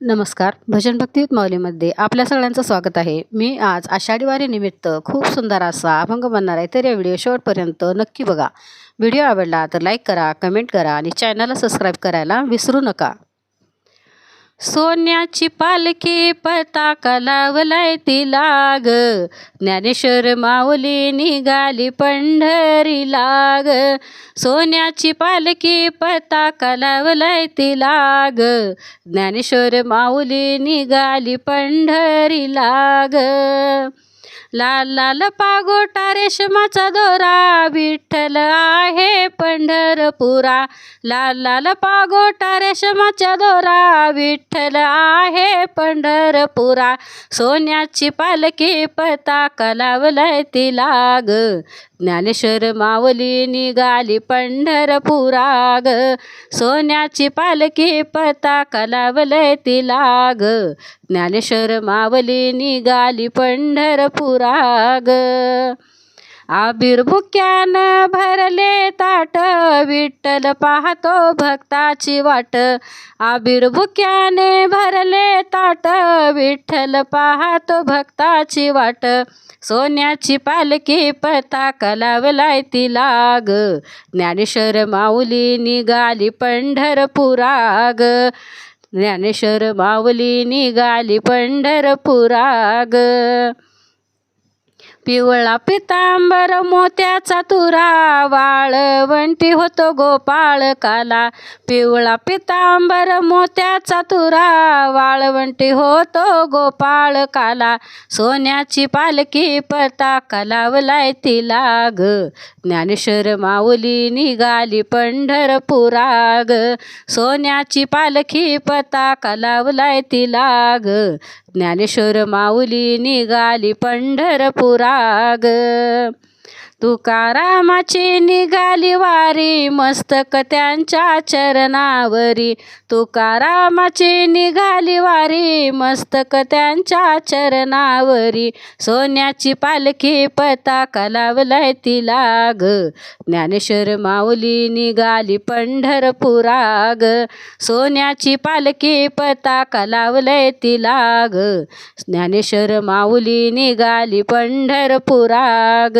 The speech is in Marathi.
नमस्कार. भजन भक्ती माऊलीमध्ये आपल्या सगळ्यांचं स्वागत आहे. मी आज आषाढी वारीनिमित्त खूप सुंदर असा अभंग बनणार आहे तर या व्हिडिओ शेवटपर्यंत नक्की बघा. व्हिडिओ आवडला तर लाईक करा कमेंट करा आणि चॅनलला सबस्क्राईब करायला विसरू नका. सोन्याची पालखी पताका लावलाय तिला ग ज्ञानेश्वर माऊली निघाली पंढरी लाग. सोन्याची पालखी पताका लावलाय तिला ग ज्ञानेश्वर माऊली निघाली पंढरी लाग. लाल लाल पागोटा रेशमाचा दोरा विठ्ठल आहे पंढरपुरा. लाल लाल पागोटा रेशमाचा दोरा विठ्ठल आहे पंढरपुरा. सोन्याची पालखी पताका लावलाय तिला ग ज्ञानेश्वर माऊली निघाली पंढरपुरा ग सोन्याची पालखी पताका लावलय तिला ग ज्ञानेश्वर मावली निघाली पंढरपुराग. आबिर्भुक्यान भरले ताट विठ्ठल पाहतो भक्ताची वाट. आबिर्भुक्याने भरले ताट विठ्ठल पाहतो भक्ताची वाट. सोन्याची पालखी पताका लावलाय तिला ज्ञानेश्वर माऊली निघाली पंढरपुराग. ज्ञानेश्वर माऊली निघाली पंढरपुराग. पिवळा पितांबर मोत्याचा तुरा वाळवंटी होतो गोपाळ काला. पिवळा पितांबर मोत्याचा तुरा वाळवंटी होतो गोपाळ काला. सोन्याची पालखी पताका लावलाय तिला ग ज्ञानेश्वर माऊली निघाली पंढरपुरा ग सोन्याची पालखी पताका लावलाय तिला ग ज्ञानेश्वर माऊली निघाली पंढरपुराग. तुकारामाची निघाली वारी मस्तक त्यांच्या चरणावरी. तुकारामाची निघाली वारी मस्तक त्यांच्या चरणावरी. सोन्याची पालखी पताका लावलाय तिला ग. ज्ञानेश्वर माऊली निघाली पंढरपुरा ग सोन्याची पालखी पताका लावलंय तिला ग. ज्ञानेश्वर माऊली निघाली पंढरपुरा ग